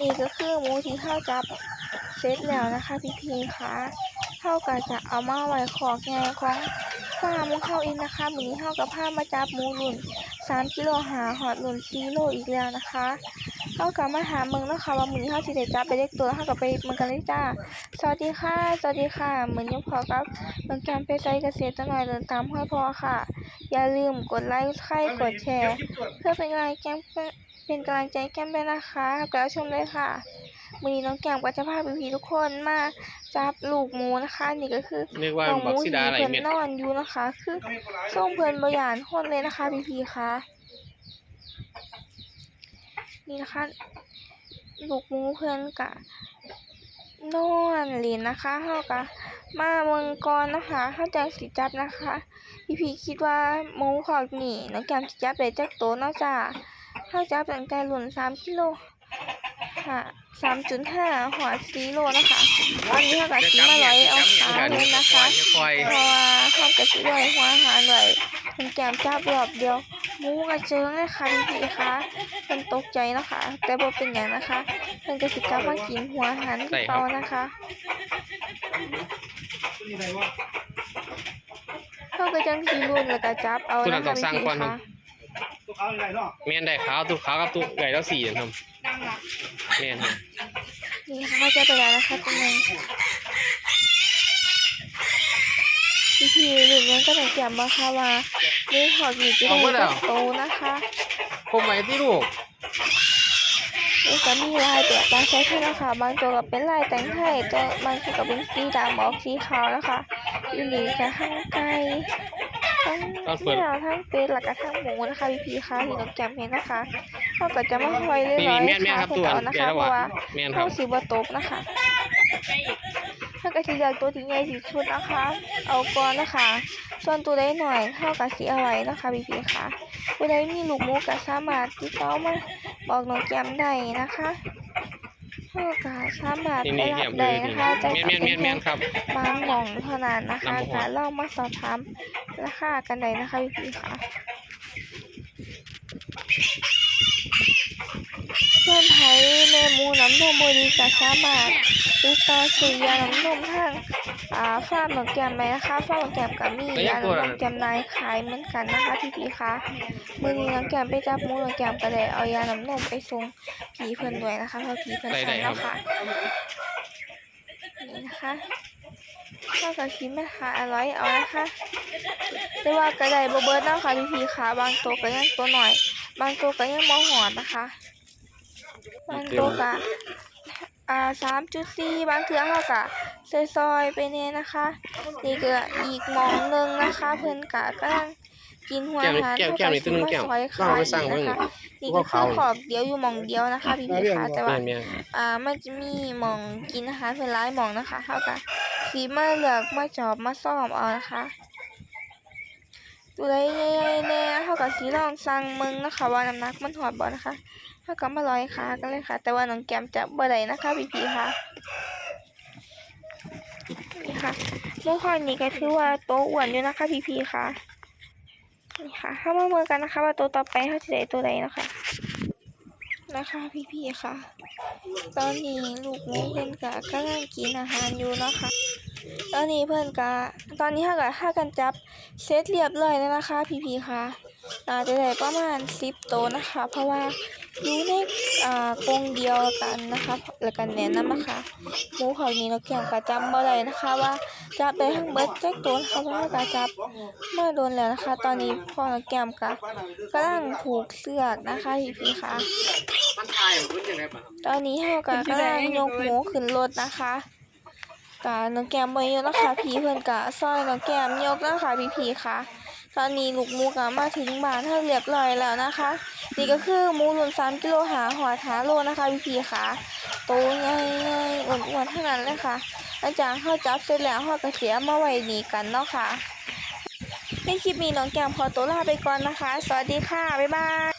นี่ก็คือหมูที่เข้าจับเสร็จแล้วนะคะ พี่พีค่ะเท่ากับจะเอามาไว้ขอกไงของฟาร์มเข้าองนะคะมือนี้เท่ากับผ้ามาจับหมูรุ่น3กิโลหาหอดรุ่น4โลอีกแล้วนะคะเท่ากับมาหาเมืองนะคะว่ามือนี้เท่าสิได้จับไปเล็กตัวเท่ากับไปเมืองกันเลยจ้าสวัสดีค่ะสวัสดีค่ะเหมือนยังพอกับเมืองการเพชรใจเกษตรจังหน่อยเดินตามห้อยพอค่ะ อย่าลืมกดไลค์ใครกดแชร์ เพื่อเป็นกำลังใจ เป็นกำลังใจแก้มด้วยนะคะแล้วชมเลยค่ะวันนี้น้องแก้มก็จะพาพี่ๆทุกคนมาจับลูกหมูนะคะ นี่ก็คือนึกว่าน้องหบักมูซิที่ดาอะไรเพิ่นเม็ด นอนอยู่นะคะ คือส่งเพิ่นบริยานคนเลยนะคะพี่ๆคะนี่นะคะลูกหมูเพิ่นกะนอนเล่นนะคะเฮากะมาเมืองก่อนนะคะเฮาจังสิจับนะคะ พี่ๆคิดว่าหมูขอกนี่น้องแก้มสิจับได้จักโตเนาะจ้า เฮาจับตั้งแต่รุ่น3กิโลค่ะ3.5หัว4โลนะคะตอนนี้เฮาก็สิมาร้อยเอาขาเลยนะคะคอยเพราะว่าเขากระสิไว้หัวอาหารไว้เป็นแกมจับรอบเดียวหมูกระเจิงเลยค่ะพี่ๆคะเป็นตกใจนะคะ แต่บ่เป็นอย่างนะคะเพิ่นกระสิกลับมากินหัวอาหารที่เก่านะคะเขาก็จังสิรุ่นแล้วก็จับเอานะคะพี่ๆคะตัวเขาอะไรเนาะแม่นได้ขาวตัวขาวกับตัวใหญ่แล้วสี่ครับแม่นครับนี่ค่ะเขาจะไปแล้วนะคะตรงนั้นพี่ๆรุ่นนี้ก็ต้องแกมมาค่ะว่าหมูหอดนี่จะได้จักโตนะคะคมไหมที่ลูกนี่ก็มีลายแบบบางใช้ที่นะคะบางตัวก็เป็นลายแต่งไทยตัวบางตัวก็เป็นสีดำออกสีขาวนะคะอยู่นี่ก็ทั้งไก่ ทั้งแมวทั้งเป็ดแล้วก็ทั้งหมูนะคะพี่พีค่ะที่น้องแกมเห็นนะคะเขาก็จะมาคอยเรื่นี่อยแม่นๆแม่นค่ะครับเพื่ตัวอเอานะแกคะแล้วเพว่ะราะว่าแม่นคเขารับสีบตบนะคะถ้าก็สีเลือกตัวที่ใหญ่ที่สุดนะคะ เอาก่อนนะคะ ส่วนตัวได้หน่อยเท่ากับสีเอาไว้นะคะพี่พีค่ะผู้ใดมีลูกหมูก็สามารถติดต่อมาบอกน้องแกมได้นะคะ เท่ากับสามารถนี่ไปนี่รัแก้บมเลได้ยนะคะแต่แม่นแม่นแม่นแม่นครับ บางหม่องเท่านั้นนะคะนำบ่ฮอดการลองมาสอบถามราคากันได้นะคะพี่พีค่ะเพื่อนไทยแม่หมูน้ำนมบดีก็สามารถติดต่อซื้อยาน้ำนมทางอ่าฟาร์มหนองแก้มไหมนะคะฟาร์มหนองแก้มก็มียาน้ำนมจำหน่ายขายเหมือนกันนะคะพี่พีค่ะมือนี้น้องแก้มไปจับหมูน้องแก้มก็เลยเอายาน้ำนมไปส่งผีเพิ่นด้วยนะคะเพราะผีเพิ่นใช้แล้วค่ะนี่นะคะข้าวกับชิ้นแม่ค้าอร่อยเอานะคะแต่ว่ากระไดบ่เบิดเนาะค่ะพี่พีค่ะบางตัวก็ยังตัวหน่อย บางตัวก็ยังบ่หอดนะคะ บางตัวก็ อ่าสามจุดสี่บางเทื่อเขาก็ซอยๆไปแน่นะคะ นี่ก็อีกหมองหนึงนะคะ เพิ่นกะกำลังกินหัวอาหารแก้วเขาแก้วก็นี่ตัวหนึงแก้วซอยลองขายไปสั่งเบิ่งนะคะนี่ก็คือขอบเดียวอยู่หมองเดียวนะคะพี่พีค่ะแต่ว่าแม่นแม่นอ่ามันจะมีหมองกินอาหารเพื่อร้ายหมองนะคะเท่ากับสีมาเลือกมาจอบมาซ่อมเอานะคะตัวใดใหญ่ๆแน่เท่า กับสีลองสั่งมึงนะคะ ว่าน้ำหนักมันหอดบ่นะคะเท่ากับมาลอยขากันเลยค่ะ แต่ว่าน้องแกมจะบ่ได้นะคะพี่พีค่ะนี่ค่ะหมูคอนนี่ก็ถือว่าโตอ้วนอยู่นะคะพี่พีค่ะนี่ค่ะเข้ามาเมือกันนะคะ ว่าตัวต่อไปเขาจะได้ตัวใดนะคะนะคะพี่พีค่ะ ตอนนี้ลูกหมูเพิ่อนกะกำลังกินอาหารอยู่นะคะ ตอนนี้เพิ่อนกะตอนนี้ถ้ากับถ้ากันจับเซตเรียบร้อยแล้วนะคะ พี่พีค่ะ อาจจะได้ประมาณ10โตวนะคะ เพราะว่าอยู่ในอ่ากรงเดียวกันนะคะแล้วกันแนะนำนะคะหมูเผานี้เราเกี่ยงกะจำบ่ได้นะคะ ว่าจับได้ทั้งเบิดจักตัวนะคะเพราะว่ากะจับมาโดนแล้วนะคะ ตอนนี้พ่อเราแก้มกะกำลังผูกเสือกนะคะพี่พีค่ะมันทายมันยังไงป่ะตอนนี้เฮาก็กำลังยกหมูขึ้นรถนะคะกะน้องแก้มบ่อยู่นะคะพี่เพิ่อนกะซอยน้องแก้มยกนะคะพี่พี่ค่ะ ตอนนี้ลูกมูก็มาถึงบ้านเฮาเรียบร้อยแล้วนะคะ นี่ก็คือมูรุ่น3กิโลหาหัวหาโลนะคะพี่พี่ๆค่ะโตใหญ่ๆอ้วนๆเท่านั้นเลยค่ะหลังจากเฮาจับเสร็จแล้วเฮากระเสียมาไว้นี่กันเนาะค่ะในคลิปนี้น้องแก้มขอตัวลาไปก่อนนะคะ สวัสดีค่ะ บ๊ายบาย